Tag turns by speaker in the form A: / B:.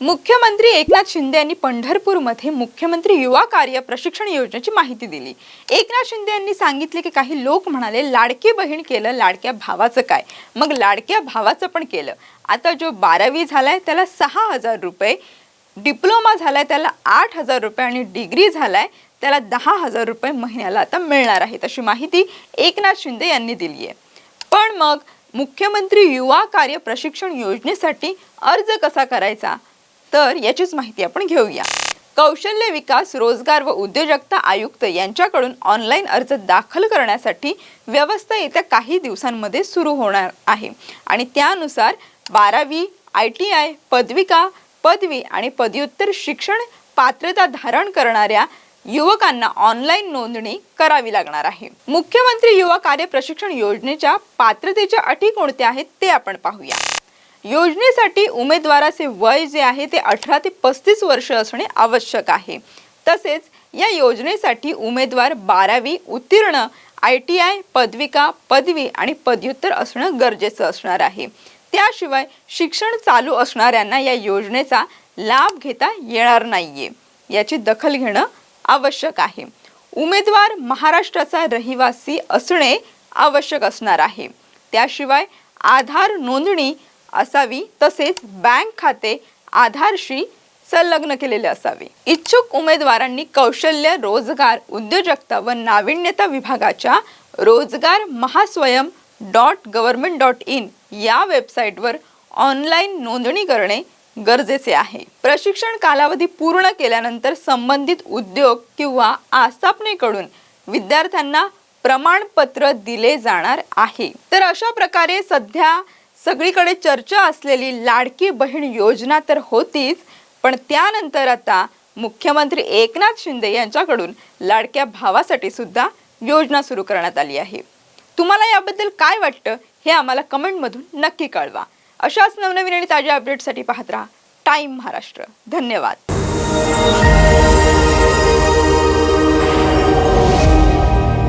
A: मुख्यमंत्री एकनाथ शिंदे यांनी पंढरपूरमध्ये मुख्यमंत्री युवा कार्य प्रशिक्षण योजनेची माहिती दिली. एकनाथ शिंदे यांनी सांगितले की काही लोक म्हणाले लाडकी बहीण केलं लाडक्या भावाचं काय? मग लाडक्या भावाचं पण केलं. आता जो बारावी झालाय त्याला सहा हजार रुपये डिप्लोमा झालाय त्याला आठ हजार रुपये आणि डिग्री झालाय त्याला दहा हजार रुपये महिन्याला आता मिळणार आहेत अशी माहिती एकनाथ शिंदे यांनी दिली आहे पण मग मुख्यमंत्री युवा कार्य प्रशिक्षण योजनेसाठी अर्ज कसा करायचा? तर याचीच माहिती आपण घेऊया. कौशल्य विकास रोजगार व उद्योजकता आयुक्त यांच्याकडून ऑनलाईन अर्ज दाखल करण्यासाठी व्यवस्था येत्या काही दिवसांमध्ये सुरू होणार आहे. आणि त्यानुसार बारावी आय टी आय पदविका पदवी आणि पदव्युत्तर शिक्षण पात्रता धारण करणाऱ्या युवकांना ऑनलाईन नोंदणी करावी लागणार आहे. मुख्यमंत्री युवा कार्य प्रशिक्षण योजनेच्या पात्रतेच्या अटी कोणत्या आहेत ते आपण पाहूया. योजनेसाठी उमेदवाराचे वय जे आहे ते अठरा ते पस्तीस वर्ष असणे आवश्यक आहे. तसेच या योजनेसाठी उमेदवार बारावी उत्तीर्ण आय टी आय पदविका पदवी आणि पदव्युत्तर असणं गरजेचं असणार आहे. त्याशिवाय शिक्षण चालू असणाऱ्यांना या योजनेचा लाभ घेता येणार नाहीये. याची दखल घेणं आवश्यक आहे. उमेदवार महाराष्ट्राचा रहिवासी असणे आवश्यक असणार आहे. त्याशिवाय आधार नोंदणी असावी. तसेच बँक खाते आधारशी संलग्न केलेले असावे. इच्छुक उमेदवारांनी कौशल्य रोजगार उद्योजकता व नाविन्यता विभागाच्या रोजगार Mahaswayam dot government dot in या वेबसाईटवर ऑनलाईन नोंदणी करणे गरजेचे आहे. प्रशिक्षण कालावधी पूर्ण केल्यानंतर संबंधित उद्योग किंवा आस्थापनेकडून विद्यार्थ्यांना प्रमाणपत्र दिले जाणार आहे. तर अशा प्रकारे सध्या सगळीकडे चर्चा असलेली लाडकी बहीण योजना तर होतीच पण त्यानंतर आता मुख्यमंत्री एकनाथ शिंदे यांच्याकडून लाडक्या भावासाठी सुद्धा योजना सुरू करण्यात आली आहे. तुम्हाला याबद्दल काय वाटतं हे आम्हाला कमेंटमधून नक्की कळवा. अशाच नवनवीन आणि ताज्या अपडेटसाठी पाहत राहा. टाईम महाराष्ट्र. धन्यवाद.